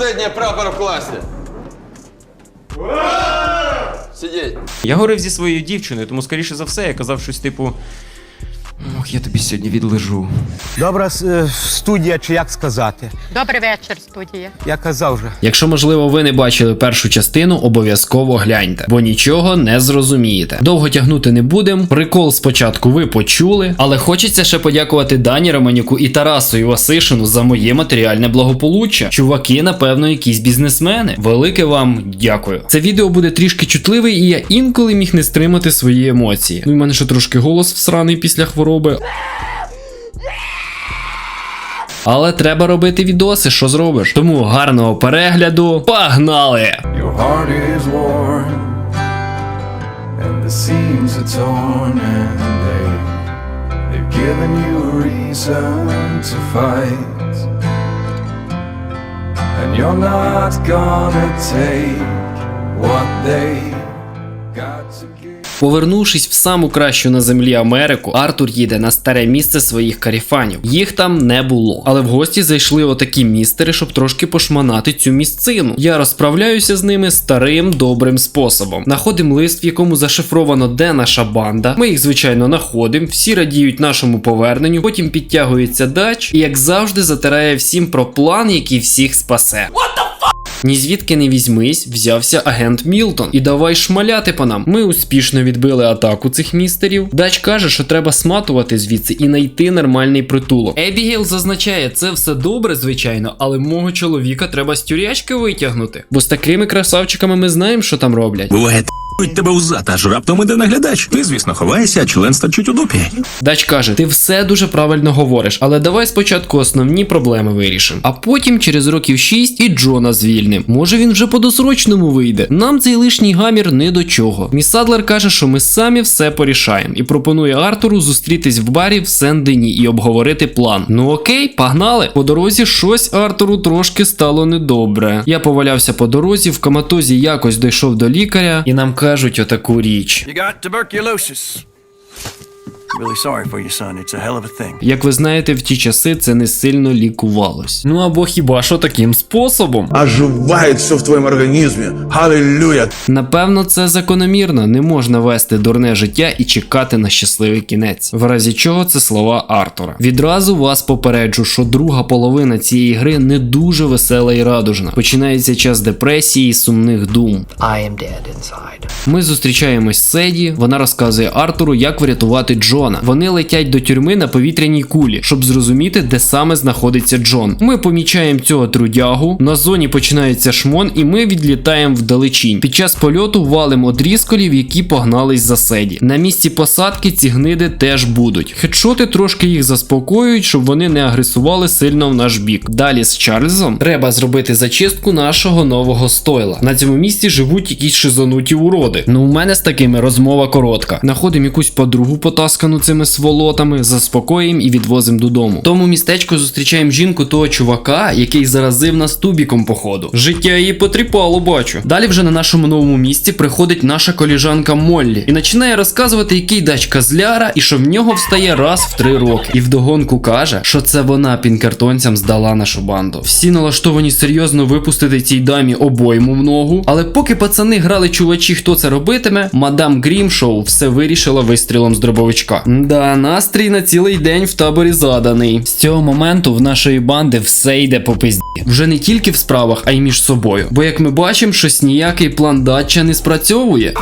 Последний прапор в класі. Сидіть. Я говорив зі своєю дівчиною, тому скоріше за все я казав щось типу. Ох, я тобі сьогодні відлежу. Добра е, студія, чи як сказати. Добрий вечір, студія. Я казав вже. Якщо, можливо, ви не бачили першу частину, обов'язково гляньте, бо нічого не зрозумієте. Довго тягнути не будем. Прикол спочатку ви почули, але хочеться ще подякувати Дані Романюку і Тарасу Івасишину за моє матеріальне благополуччя. Чуваки, напевно, якісь бізнесмени. Велике вам дякую. Це відео буде трішки чутливе, і я інколи міг не стримати свої емоції. Ну і в мене ще трошки голос всраний після хвороби. Але треба робити відоси, що зробиш. Тому гарного перегляду. Погнали! Your heart is worn, and the seams are torn, and they, they've given you a reason to fight. And you're not gonna take what they. Повернувшись в саму кращу на землі Америку, Артур їде на старе місце своїх каріфанів. Їх там не було. Але в гості зайшли отакі містери, щоб трошки пошманати цю місцину. Я розправляюся з ними старим добрим способом. Находимо лист, в якому зашифровано, де наша банда. Ми їх, звичайно, находимо, всі радіють нашому поверненню. Потім підтягується дач і, як завжди, затирає всім про план, який всіх спасе. Ні звідки не візьмись, взявся агент Мілтон і давай шмаляти по нам. Ми успішно відбили атаку цих містерів. Дач каже, що треба сматувати звідси і знайти нормальний притулок. Ебігейл зазначає, це все добре, звичайно, але мого чоловіка треба з тюрячки витягнути. Бо з такими красавчиками ми знаємо, що там роблять. Буває, т***ють тебе у зад, аж раптом іде наглядач. Ти, звісно, ховаєшся, а член стачить у дупі. Дач каже: ти все дуже правильно говориш, але давай спочатку основні проблеми вирішимо. А потім через років 6 і Джона звільним. Може він вже по досрочному вийде. Нам цей лишній гамір не до чого. Міс Садлер каже, що ми самі все порішаємо, і пропонує Артуру зустрітись в барі в Сен-Дені і обговорити план. Ну окей, погнали. По дорозі щось Артуру трошки стало недобре. Я повалявся по дорозі, в коматозі якось дійшов до лікаря, і нам кажуть отаку річ. You got tuberculosis. Really sorry for you, son. It's a hell of a thing. Як ви знаєте, в ті часи це не сильно лікувалось. Ну або хіба що таким способом? оживает все в твоем организме. Аллилуйя. Напевно, це закономірно. Не можна вести дурне життя і чекати на щасливий кінець. В разі чого це слова Артура. Відразу вас попереджу, що друга половина цієї гри не дуже весела і радужна. Починається час депресії і сумних дум. I am dead inside. Ми зустрічаємось з Седі. Вона розказує Артуру, як врятувати Джона. Вони летять до тюрми на повітряній кулі, щоб зрозуміти, де саме знаходиться Джон. Ми помічаємо цього трудягу. На зоні починається шмон, і ми відлітаємо вдалечінь. Під час польоту валимо дрісколів, які погнались за Седі. На місці посадки ці гниди теж будуть. Хедшоти трошки їх заспокоюють, щоб вони не агресували сильно в наш бік. Далі з Чарльзом треба зробити зачистку нашого нового стойла. На цьому місці живуть якісь шизануті уроди. Ну, у мене з такими розмова коротка. Находимо якусь подругу потаскану цими сволотами, заспокоїмо і відвозимо додому. Тому містечку зустрічаємо жінку того чувака, який заразив нас тубіком походу. Життя її потріпало, бачу. Далі вже на нашому новому місці приходить наша коліжанка Моллі і починає розказувати, який дач козляра, і що в нього встає раз в три роки. І вдогонку каже, що це вона пінкертонцям здала нашу банду. Всі налаштовані серйозно випустити цій дамі обойму в ногу. Але поки пацани грали чувачі, хто це робитиме, мадам Грімшоу все вирішила вистрілом з дробовичка. Да, настрій на цілий день в таборі заданий. З цього моменту в нашої банди все йде по пизді. Вже не тільки в справах, а й між собою. Бо як ми бачимо, щось ніякий план датча не спрацьовує.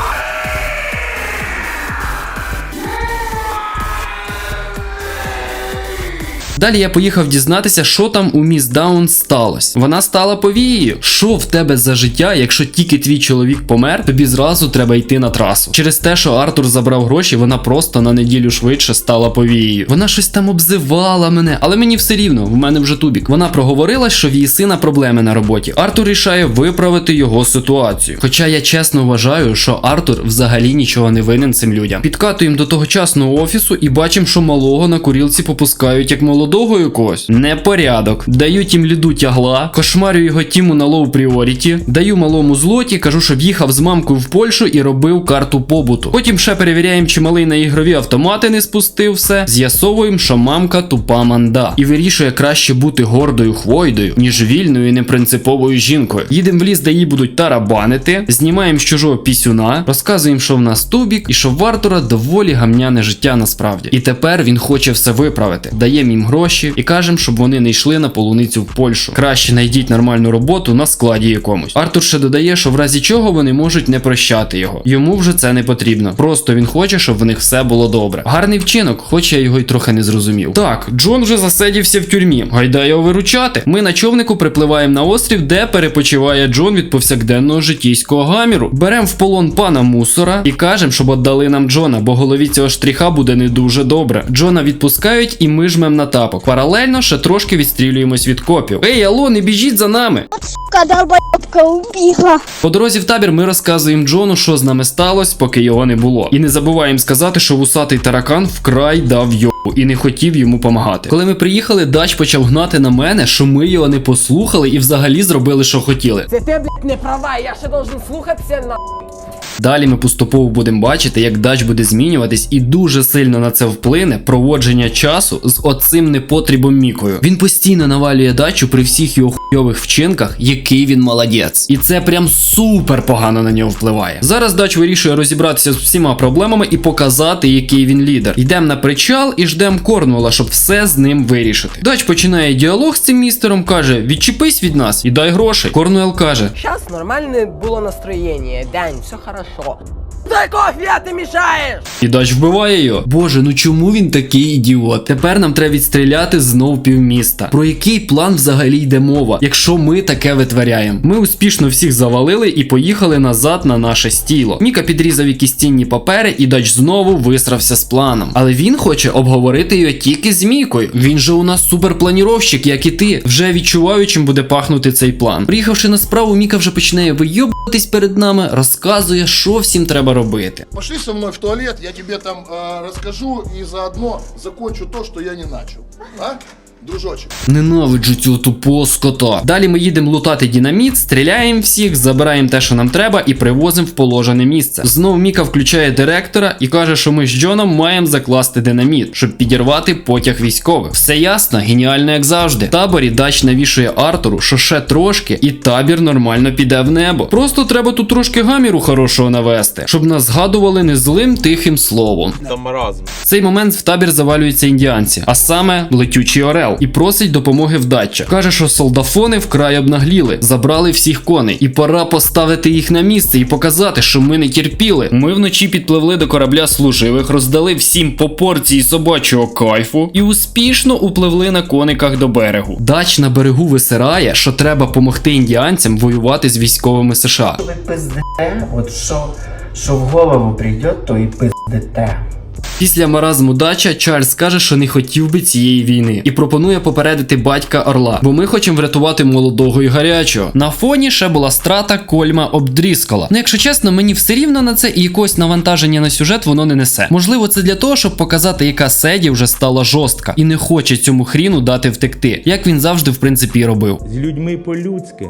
Далі я поїхав дізнатися, що там у міс Даун сталося. Вона стала повією. Що в тебе за життя, якщо тільки твій чоловік помер, тобі зразу треба йти на трасу. Через те, що Артур забрав гроші, вона просто на неділю швидше стала повією. Вона щось там обзивала мене, але мені все рівно, в мене вже тубік. Вона проговорила, що в її сина проблеми на роботі. Артур рішає виправити його ситуацію. Хоча я чесно вважаю, що Артур взагалі нічого не винен цим людям. Підкатуємо до тогочасного офісу і бачимо, що малого на курілці попускають як молодого. Молодого якогось непорядок. Даю тім ліду тягла, кошмарю його тіму на лоу пріоріті, даю малому злоті, кажу, щоб їхав з мамкою в Польщу і робив карту побуту. Потім ще перевіряємо, чи малий на ігрові автомати не спустив все. З'ясовуємо, що мамка тупа манда. І вирішує краще бути гордою хвойдою, ніж вільною і непринциповою жінкою. Їдемо в ліс, де її будуть тарабанити, знімаємо з чужого пісюна, розказуємо, що в нас тубік, і що в Артура доволі гамняне життя насправді. І тепер він хоче все виправити. Даємо їм гроші і кажемо, щоб вони не йшли на полуницю в Польщу. Краще знайдіть нормальну роботу на складі якомусь. Артур ще додає, що в разі чого вони можуть не прощати його. Йому вже це не потрібно. Просто він хоче, щоб в них все було добре. Гарний вчинок, хоч я його й трохи не зрозумів. Так, Джон вже засидівся в тюрмі. Гайда його виручати. Ми на човнику припливаємо на острів, де перепочиває Джон від повсякденного житійського гаміру. Беремо в полон пана мусора і кажемо, щоб віддали нам Джона, бо голові цього штріха буде не дуже добре. Джона відпускають, і ми жмем на тапок. Паралельно ще трошки відстрілюємось від копів. Ей, алло, не біжіть за нами! долбоебка убила. По дорозі в табір ми розказуємо Джону, що з нами сталося, поки його не було. І не забуваємо сказати, що вусатий таракан вкрай дав йобу і не хотів йому помагати. Коли ми приїхали, дач почав гнати на мене, що ми його не послухали і взагалі зробили, що хотіли. Це ти, блядь, не права, я ще должен слухатися на... Далі ми поступово будемо бачити, як дач буде змінюватись, і дуже сильно на це вплине проводження часу з оцим непотрібом Мікою. Він постійно навалює дачу при всіх його хуйових вчинках, який він молодець. І це прям супер погано на нього впливає. Зараз дач вирішує розібратися з всіма проблемами і показати, який він лідер. Йдемо на причал і ждемо Корнуола, щоб все з ним вирішити. Дач починає діалог з цим містером, каже: відчепись від нас і дай грошей. Корнуел каже: Сейчас нормальне було настроєння, Дань, все хорошо. Дай кофе, а ти мішаєш! І дач вбиває його. Боже, ну чому він такий ідіот? Тепер нам треба відстріляти знов півміста. Про який план взагалі йде мова, якщо ми таке витворяємо? Ми успішно всіх завалили і поїхали назад на наше стіло. Міка підрізав якісь цінні папери, і дач знову висрався з планом. Але він хоче обговорити його тільки з Мікою. Він же у нас суперпланіровщик, як і ти. Вже відчуваю, чим буде пахнути цей план. Приїхавши на справу, Міка вже починає вийобуватись перед нами, розказує, що всім треба робити. Пошли со мной в туалет, я тебе там э, расскажу и заодно закончу то, что я не начал. А? Дружочек. Ненавиджу цього тупого скота. Далі ми їдемо лутати динаміт, стріляємо всіх, забираємо те, що нам треба, і привозимо в положене місце. Знов Міка включає директора і каже, що ми з Джоном маємо закласти динаміт, щоб підірвати потяг військових. Все ясно, геніально, як завжди. В таборі дач навішує Артуру, що ще трошки, і табір нормально піде в небо. Просто треба тут трошки гаміру хорошого навести, щоб нас згадували не злим тихим словом. В цей момент в табір завалюються індіанці, а саме летючий орел, і просить допомоги вдача. Каже, що солдафони вкрай обнагліли, забрали всіх коней, і пора поставити їх на місце і показати, що ми не терпіли. Ми вночі підпливли до корабля служивих, роздали всім по порції собачого кайфу і успішно upливли на кониках до берегу. Дач на берегу висирає, що треба помогти індіанцям воювати з військовими США. Ви пиздите, от що, що в голову прийде, то і пиздите. Після маразму дача Чарльз каже, що не хотів би цієї війни, і пропонує попередити батька Орла, бо ми хочемо врятувати молодого і гарячого. На фоні ще була страта Кольма обдріскала. Ну, якщо чесно, мені все рівно на це і якогось навантаження на сюжет воно не несе. Можливо, це для того, щоб показати, яка седі вже стала жорстка і не хоче цьому хріну дати втекти, як він завжди в принципі робив. З людьми по-людськи,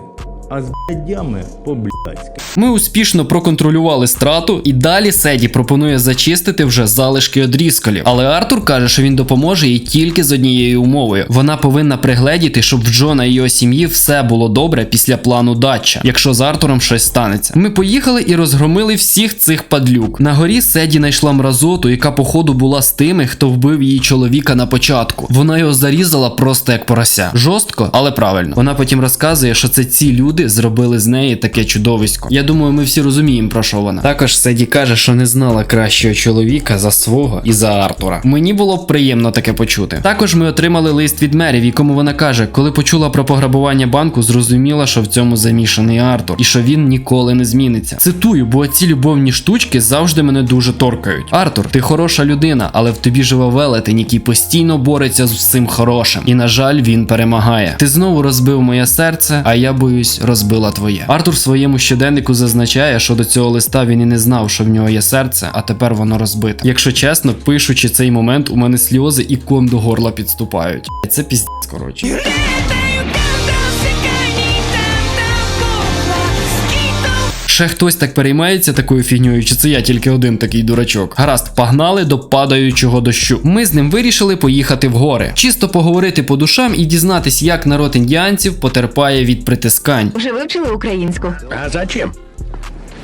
а з блядями по-блядськи. Ми успішно проконтролювали страту, і далі Седі пропонує зачистити вже залишки одрізкалів. Але Артур каже, що він допоможе їй тільки з однією умовою. Вона повинна пригледіти, щоб в Джона і його сім'ї все було добре після плану дача, якщо з Артуром щось станеться. Ми поїхали і розгромили всіх цих падлюк. На горі Седі знайшла мразоту, яка походу була з тими, хто вбив її чоловіка на початку. Вона його зарізала просто як порося. Жорстко, але правильно. Вона потім розказує, що це ці люди зробили з неї таке чудовисько. Я думаю, ми всі розуміємо, про що вона. Також Седі каже, що не знала кращого чоловіка за свого і за Артура. Мені було б приємно таке почути. Також ми отримали лист від Мері, в якому вона каже, коли почула про пограбування банку, зрозуміла, що в цьому замішаний Артур, і що він ніколи не зміниться. Цитую, бо ці любовні штучки завжди мене дуже торкають. Артур, ти хороша людина, але в тобі живе велетень, який постійно бореться з всім хорошим. І на жаль, він перемагає. Ти знову розбив моє серце, а я боюсь, розбила твоє. Артур в своєму щоденнику підручнику зазначає, що до цього листа він і не знав, що в нього є серце, а тепер воно розбите. Якщо чесно, пишучи цей момент, у мене сльози і ком до горла підступають. Це піздець, коротше. Ще хтось так переймається такою фігньою, чи це я тільки один такий дурачок. Гаразд, погнали до падаючого дощу. Ми з ним вирішили поїхати в гори, чисто поговорити по душам і дізнатись, як народ індіанців потерпає від притискань. Вже вивчили українську? А зачем?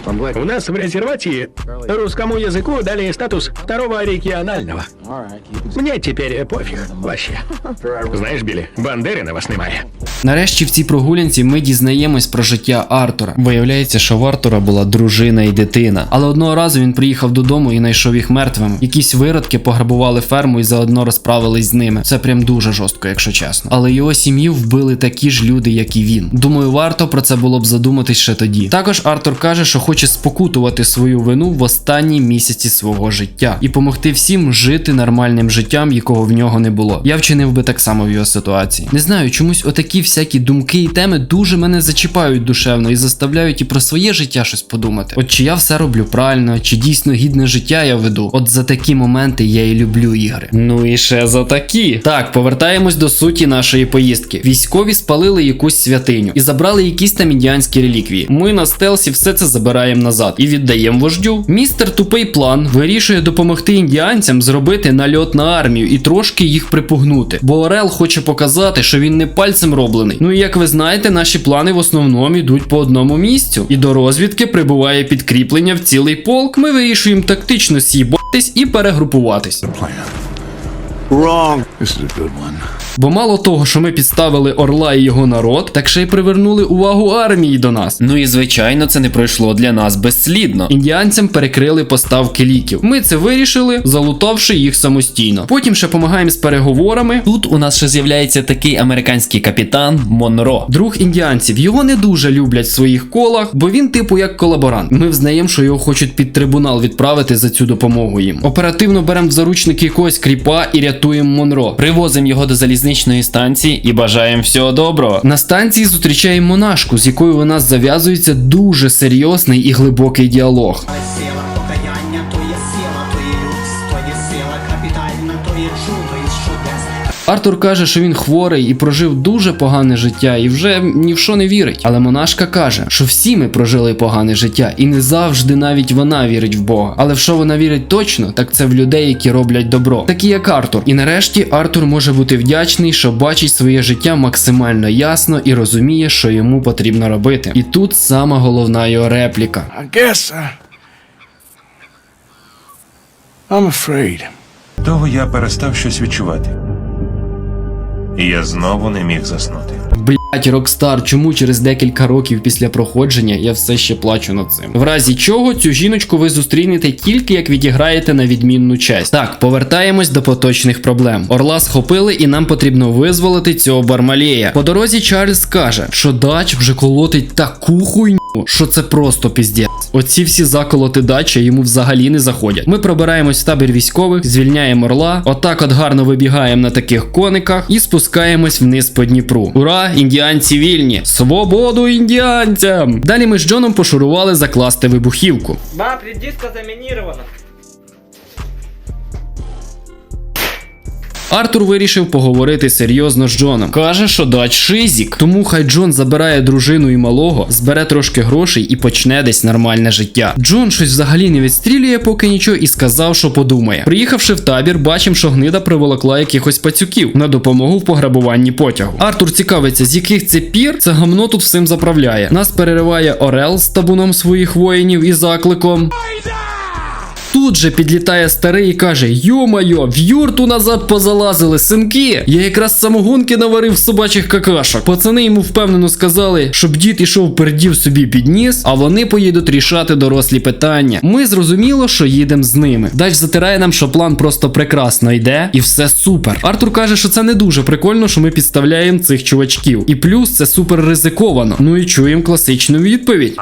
У нас в резервате русскому языку дали статус второго регионального. Мне теперь пофиг вообще. Знаешь, Билли, Бандери на вас немає. Нарешті в цій прогулянці ми дізнаємось про життя Артура. Виявляється, що в Артура була дружина і дитина. Але одного разу він приїхав додому і знайшов їх мертвими. Якісь виродки пограбували ферму і заодно розправились з ними. Це прям дуже жорстко, якщо чесно. Але його сім'ю вбили такі ж люди, як і він. Думаю, варто про це було б задуматись ще тоді. Також Артур каже, що хоче спокутувати свою вину в останні місяці свого життя і помогти всім жити нормальним життям, якого в нього не було. Я вчинив би так само в його ситуації. Не знаю, чомусь отакі всякі думки і теми дуже мене зачіпають душевно і заставляють і про своє життя щось подумати. От чи я все роблю правильно, чи дійсно гідне життя я веду. От за такі моменти я і люблю ігри. Ну і ще за такі. Так, повертаємось до суті нашої поїздки. Військові спалили якусь святиню і забрали якісь там індіанські реліквії. Ми на стелсі все це забираємо назад і віддаємо вождю. Містер тупий план вирішує допомогти індіанцям зробити нальот на армію і трошки їх припугнути. Бо Орел хоче показати, що він не пальцем роблений. Ну і як ви знаєте, наші плани в основному йдуть по одному місцю. І до розвідки прибуває підкріплення в цілий полк. Ми вирішуємо тактично с'їбатись і перегрупуватись. Wrong. This is a good one. Бо мало того, що ми підставили Орла і його народ, так ще й привернули увагу армії до нас. Ну і звичайно, це не пройшло для нас безслідно. Індіанцям перекрили поставки ліків. Ми це вирішили, залутавши їх самостійно. Потім ще допомагаємо з переговорами. Тут у нас ще з'являється такий американський капітан Монро. Друг індіанців. Його не дуже люблять в своїх колах, бо він типу як колаборант. Ми взнаємо, що його хочуть під трибунал відправити за цю допомогу їм. Оперативно беремо в заручники якогось кріпа і рятуємо Монро. Привозимо його до залізничної станції і бажаємо всього доброго. На станції зустрічаємо монашку, з якою у нас зав'язується дуже серйозний і глибокий діалог. Артур каже, що він хворий і прожив дуже погане життя, і вже ні в що не вірить. Але монашка каже, що всі ми прожили погане життя, і не завжди навіть вона вірить в Бога. Але в що вона вірить точно, так це в людей, які роблять добро, такі як Артур. І нарешті Артур може бути вдячний, що бачить своє життя максимально ясно і розуміє, що йому потрібно робити. І тут сама головна його репліка. I guess uh, I'm afraid. Того я перестав щось відчувати. І я знову не міг заснути. Рокстар, чому через декілька років після проходження я все ще плачу над цим? В разі чого цю жіночку ви зустрінете тільки як відіграєте на відмінну честь. Так, повертаємось до поточних проблем. Орла схопили, і нам потрібно визволити цього бармалея. По дорозі Чарльз каже, що дач вже колотить таку хуйню, що це просто піздець. Оці всі заколоти дача йому взагалі не заходять. Ми пробираємось в табір військових, звільняємо орла, отак от гарно вибігаємо на таких кониках і спускаємось вниз по Дніпру. Ура, індіанці вільні! Свободу індіанцям! Далі ми з Джоном пошурували закласти вибухівку. Ба, предиска заминирована. Артур вирішив поговорити серйозно з Джоном. Каже, що дач шизік. Тому хай Джон забирає дружину і малого, збере трошки грошей і почне десь нормальне життя. Джон щось взагалі не відстрілює поки нічого і сказав, що подумає. Приїхавши в табір, бачимо, що гнида приволокла якихось пацюків на допомогу в пограбуванні потягу. Артур цікавиться, з яких це пір це гамно тут всім заправляє. Нас перериває Орел з табуном своїх воїнів і закликом. Тут же підлітає старий і каже: Йо-майо, в юрту назад позалазили, синки. Я якраз самогонки наварив собачих какашок. Пацани йому впевнено сказали, щоб дід ішов пердів собі під ніс, а вони поїдуть рішати дорослі питання. Ми зрозуміло, що їдемо з ними. Дач затирає нам, що план просто прекрасно йде, і все супер. Артур каже, що це не дуже прикольно, що ми підставляємо цих чувачків. І плюс це супер ризиковано. Ну і чуємо класичну відповідь.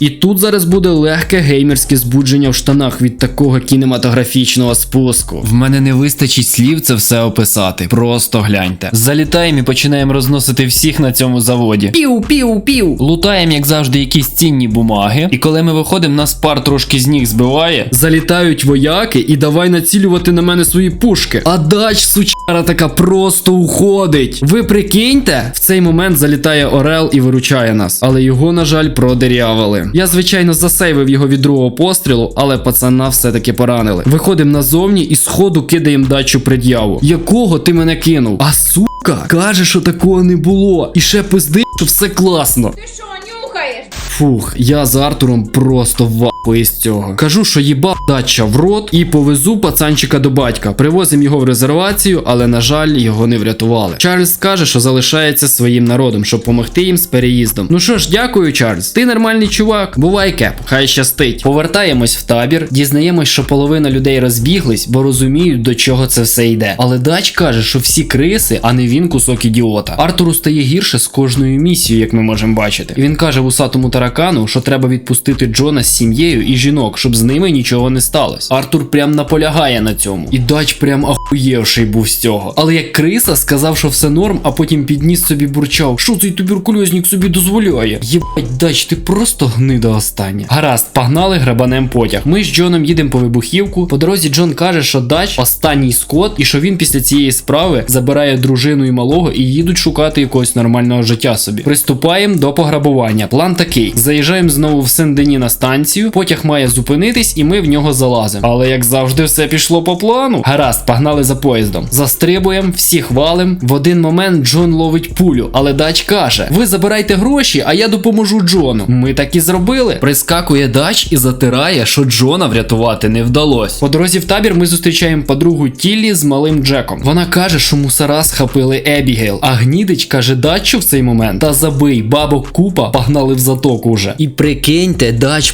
І тут зараз буде легке геймерське збудження в штанах від такого кінематографічного спуску. В мене не вистачить слів це все описати. Просто гляньте. Залітаємо і починаємо розносити всіх на цьому заводі. Пів, пів, пів. Лутаємо, як завжди, якісь цінні бумаги. І коли ми виходимо, нас пар трошки з ніг збиває. Залітають вояки і давай націлювати на мене свої пушки. А дач сучара така просто уходить. Ви прикиньте, в цей момент залітає Орел і виручає нас. Але його, на жаль, продерявили. Я, звичайно, засейвив його від другого пострілу, але пацана все-таки поранили. Виходимо назовні і сходу кидаємо дачу пред'яву. Якого ти мене кинув? А сука каже, що такого не було. І ще пизди, що все класно. Ти що, нюхаєш? Фух, я з Артуром просто вапаю з цього. Кажу, що їбав дача в рот і повезу пацанчика до батька. Привозимо його в резервацію, але на жаль, його не врятували. Чарльз каже, що залишається своїм народом, щоб допомогти їм з переїздом. Ну що ж, дякую, Чарльз. Ти нормальний чувак. Бувай кеп, хай щастить. Повертаємось в табір, дізнаємось, що половина людей розбіглись, бо розуміють, до чого це все йде. Але дач каже, що всі криси, а не він кусок ідіота. Артуру стає гірше з кожною місією, як ми можемо бачити. І він каже вусатому таракану, що треба відпустити Джона з сім'єю і жінок, щоб з ними нічого не сталося. Артур прям наполягає на цьому. І дач прям ахуєвший був з цього. Але як криса сказав, що все норм, а потім підніс собі бурчав, що цей туберкульозник собі дозволяє. Єбать, дач, ти просто гнида остання. Гаразд, погнали грабанем потяг. Ми з Джоном їдемо по вибухівку. По дорозі Джон каже, що дач останній скот, і що він після цієї справи забирає дружину і малого і їдуть шукати якогось нормального життя собі. Приступаємо до пограбування. План такий: заїжджаємо знову в Сен-Дені на станцію. Потяг має зупинитись, і ми в нього залазимо. Але як завжди, все пішло по плану. Гаразд, погнали за поїздом. Застрибуємо, всіх валим. В один момент Джон ловить пулю, але дач каже: Ви забирайте гроші, а я допоможу Джону. Ми так і зробили. Прискакує дач і затирає, що Джона врятувати не вдалося. По дорозі в табір ми зустрічаємо подругу Тіллі з малим Джеком. Вона каже, що мусора схопили Ебігейл, а гнідич каже дачу в цей момент. Та забий, бабок купа, погнали в затоку вже. І прикиньте, дач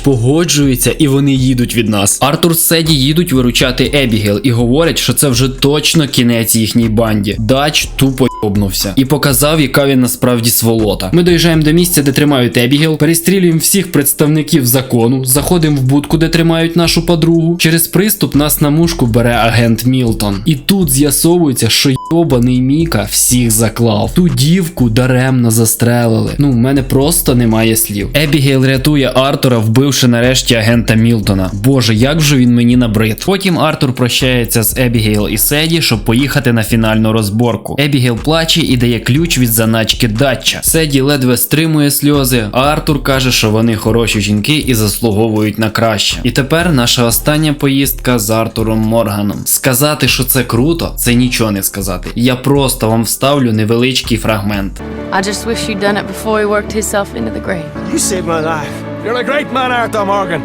погоджується, і вони їдуть від нас. Артур Седі їдуть виручати Ебігейл і говорять, що це вже точно кінець їхній банді. Дач тупо йобнувся і показав, яка він насправді сволота. Ми доїжджаємо до місця, де тримають Ебігейл, перестрілюємо всіх представників закону, заходимо в будку, де тримають нашу подругу. Через приступ нас на мушку бере агент Мілтон. І тут з'ясовується, що йобаний Міка всіх заклав. Ту дівку даремно застрелили. Ну, в мене просто немає слів. Ебігейл рятує Артура, вбивши нарешті агента Мілтона. Боже, як же він мені набрид. Потім Артур прощається з Ебігейл і Седі, щоб поїхати на фінальну розборку. Ебігейл плаче і дає ключ від заначки датча. Седі ледве стримує сльози, а Артур каже, що вони хороші жінки і заслуговують на краще. І тепер наша остання поїздка з Артуром Морганом. Сказати, що це круто, це нічого не сказати. Я просто вам вставлю невеличкий фрагмент. I just wish you'd done it before he worked himself into the grave. You saved my life. You're a great man, Arthur Morgan.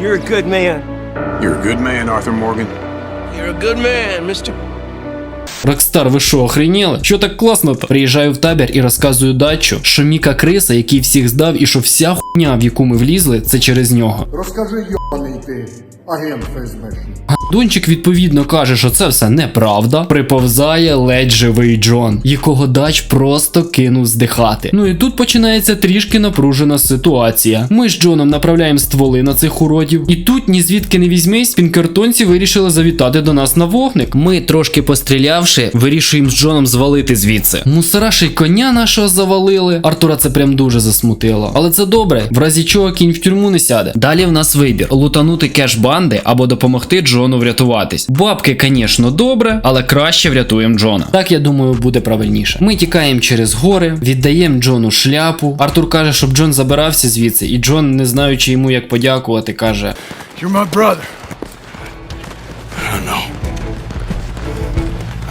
You're a good man. You're a good man, Arthur Morgan. You're a good man, mister. Рокстар, ви що, охреніли? Що так класно то? Приїжджаю в табір і розказую дачу, що Міка Криса, який всіх здав, і що вся хуйня, в яку ми влізли, це через нього. Розкажи, йобаний ти, агент ФСБшний. Дончик відповідно каже, що це все неправда. Приповзає ледь живий Джон, якого дач просто кинув здихати. Ну і тут починається трішки напружена ситуація. Ми з Джоном направляємо стволи на цих уродів, і тут ні звідки не візьмись, пінкертонці вирішили завітати до нас на вогник. Ми трошки пострілявши, вирішуємо з Джоном звалити звідси. Мусора ще й коня нашого завалили. Артура це прям дуже засмутило. Але це добре, в разі чого кінь в тюрму не сяде. Далі в нас вибір: лутанути кеш банди або допомогти Джону врятуватись. Бабки, звісно, добре, але краще врятуємо Джона. Так я думаю, буде правильніше. Ми тікаємо через гори, віддаємо Джону шляпу. Артур каже, щоб Джон забирався звідси, і Джон, не знаючи йому як подякувати, каже: You're my brother. I know.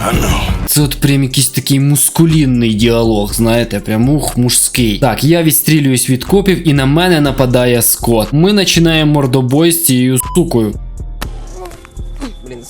I know. Це от прям якийсь такий мускулінний діалог, знаєте, прям ух, мужський. Так, я відстрілююсь від копів і на мене нападає Скот. Ми починаємо мордобой з цією сукою.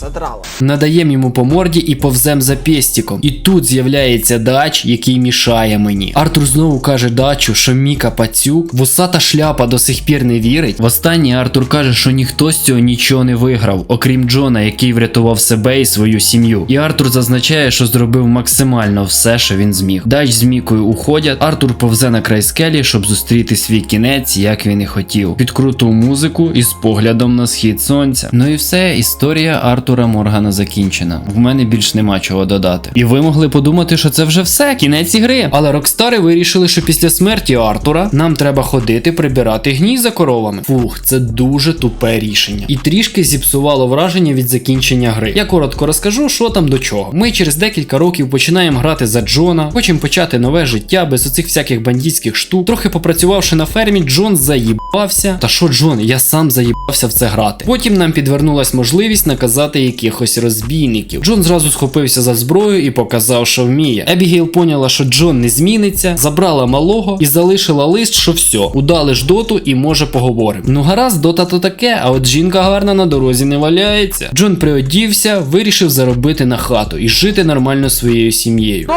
Задрала. Надаємо йому по морді і повзем за пестіком. І тут з'являється дач, який мішає мені. Артур знову каже дачу, що Міка пацюк, вусата шляпа до сих пір не вірить. Востаннє Артур каже, що ніхто з цього нічого не виграв, окрім Джона, який врятував себе і свою сім'ю. І Артур зазначає, що зробив максимально все, що він зміг. Дач з Мікою уходять. Артур повзе на край скелі, щоб зустріти свій кінець, як він і хотів. Під круту музику і з поглядом на схід сонця. Ну і все, історія Артура Моргана закінчена. В мене більш нема чого додати. І ви могли подумати, що це вже все, кінець ігри. Але Рокстари вирішили, що після смерті Артура нам треба ходити прибирати гній за коровами. Фух, це дуже тупе рішення. І трішки зіпсувало враження від закінчення гри. Я коротко розкажу, що там до чого. Ми через декілька років починаємо грати за Джона, хочемо почати нове життя без оцих всяких бандитських штук. Трохи попрацювавши на фермі, Джон заїбався. Та що Джон, я сам заїбався в це грати. Потім нам підвернулась можливість наказати якихось розбійників. Джон зразу схопився за зброю і показав, що вміє. Ебігейл поняла, що Джон не зміниться, забрала малого і залишила лист, що все, удалиш доту і може поговоримо. Ну гаразд, дота то таке, а от жінка гарна на дорозі не валяється. Джон приодівся, вирішив заробити на хату і жити нормально своєю сім'єю.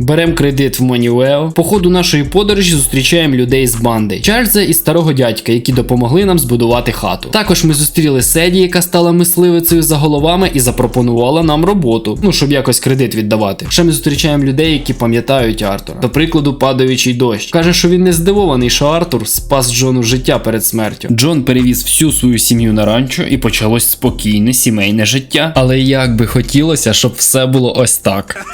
Берем кредит в Монівео. По ходу нашої подорожі зустрічаємо людей з банди Чарльза і старого дядька, які допомогли нам збудувати хату. Також ми зустріли Седі, яка стала мисливицею за головами і запропонувала нам роботу. Ну щоб якось кредит віддавати. Ще ми зустрічаємо людей, які пам'ятають Артура. До прикладу, падаючий дощ. Каже, що він не здивований, що Артур спас Джону життя перед смертю. Джон перевіз всю свою сім'ю на ранчо і почалось спокійне сімейне життя. Але як би хотілося, щоб все було ось так.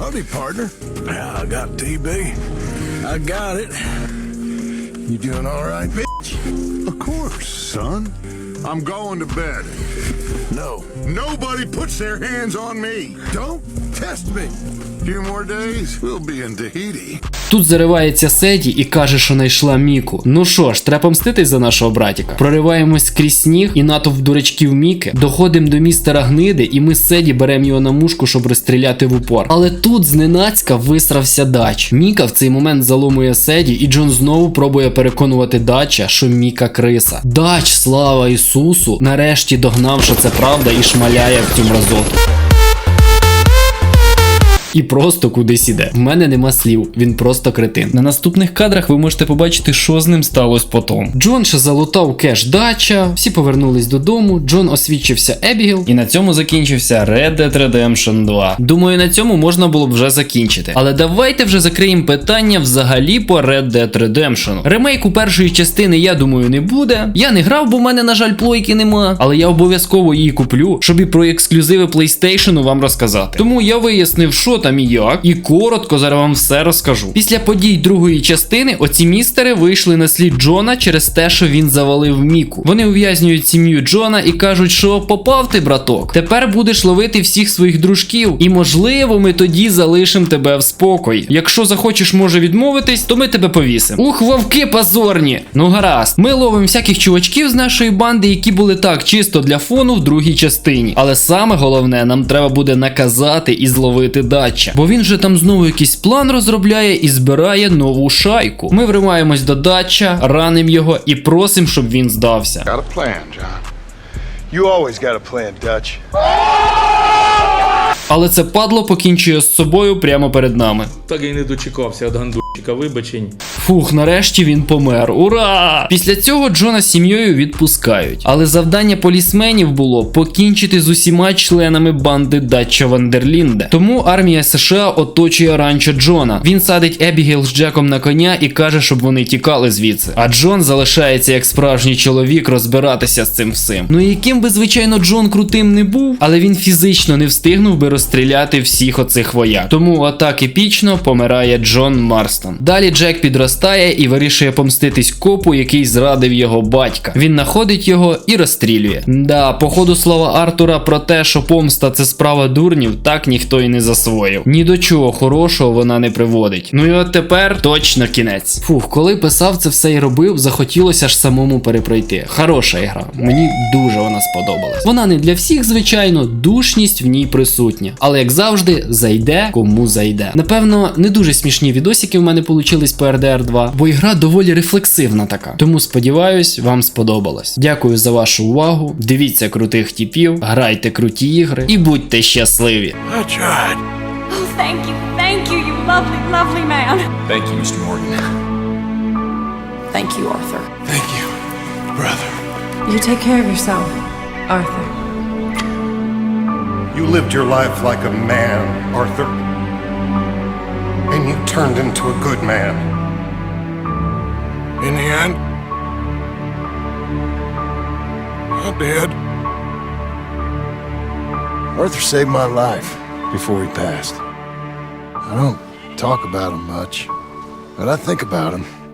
Howdy, partner. I got TB. I got it. You doing all right, bitch? Of course, son. I'm going to bed. No. Nobody puts their hands on me. Don't test me. A Few more days, we'll be in Tahiti. Тут заривається Седі і каже, що знайшла Міку. Ну що ж, треба мститись за нашого братіка. Прориваємось крізь сніг і натовп дурачків Міки. Доходимо до містера гниди, і ми з Седі беремо його на мушку, щоб розстріляти в упор. Але тут зненацька висрався Дач. Міка в цей момент заломує Седі, і Джон знову пробує переконувати Дача, що Міка криса. Дач, слава Ісусу, нарешті догнав, що це правда, і шмаляє в цю мразоту. І просто кудись іде. В мене нема слів, він просто кретин. На наступних кадрах ви можете побачити, що з ним сталося потім. Джон ще залутав кеш дача, всі повернулись додому. Джон освідчився Ебігіл, і на цьому закінчився Red Dead Redemption 2. Думаю, на цьому можна було б вже закінчити. Але давайте вже закриємо питання взагалі по Red Dead Redemption. Ремейку першої частини, я думаю, не буде. Я не грав, бо в мене, на жаль, плойки нема. Але я обов'язково її куплю, щоб і про ексклюзиви PlayStation вам розказати. Тому я вияснив, що там і як, і коротко зараз вам все розкажу. Після подій другої частини оці містери вийшли на слід Джона через те, що він завалив Міку. Вони ув'язнюють сім'ю Джона і кажуть, що попав ти, браток. Тепер будеш ловити всіх своїх дружків, і можливо, ми тоді залишимо тебе в спокої. Якщо захочеш, може відмовитись, то ми тебе повісимо. Ух, вовки позорні! Ну гаразд, ми ловимо всяких чувачків з нашої банди, які були так чисто для фону в другій частині. Але саме головне, нам треба буде наказати і зловити дача. Бо він же там знову якийсь план розробляє і збирає нову шайку. Ми вримаємось до дача, ранимо його і просимо, щоб він здався. Got a plan, John. You always got a plan, Dutch. Але це падло покінчує з собою прямо перед нами. Так і не дочекався від гандурчика вибачень. Фух, нарешті він помер. Ура! Після цього Джона з сім'єю відпускають. Але завдання полісменів було покінчити з усіма членами банди Датча Вандерлінде. Тому армія США оточує ранчо Джона. Він садить Ебігейл з Джеком на коня і каже, щоб вони тікали звідси. А Джон залишається як справжній чоловік розбиратися з цим всім. Ну і яким би, звичайно, Джон крутим не був, але він фізично не встигнув би розстріляти всіх оцих вояк. Тому отак епічно помирає Джон Марстон. Далі Джек підростає і вирішує помститись копу, який зрадив його батька. Він знаходить його і розстрілює. Да, походу слова Артура про те, що помста це справа дурнів, так ніхто і не засвоїв. Ні до чого хорошого вона не приводить. Ну і от тепер точно кінець. Фух, коли писав це все і робив, захотілося ж самому перепройти. Хороша ігра. Мені дуже вона сподобалась. Вона не для всіх, звичайно, душність в ній присутня. Але як завжди, зайде кому зайде. Напевно, не дуже смішні відосики в мене получились по RDR 2, бо ігра доволі рефлексивна така. Тому сподіваюсь, вам сподобалось. Дякую за вашу увагу. Дивіться крутих типів, грайте круті ігри і будьте щасливі! Thank you, thank you, you lovely, lovely man. Thank you, Mr. Morgan. Thank you, Arthur. Thank you, brother. You take care of yourself, Arthur. You lived your life like a man, Arthur. And you turned into a good man. In the end, I did. Arthur saved my life before he passed. I don't talk about him much, but I think about him.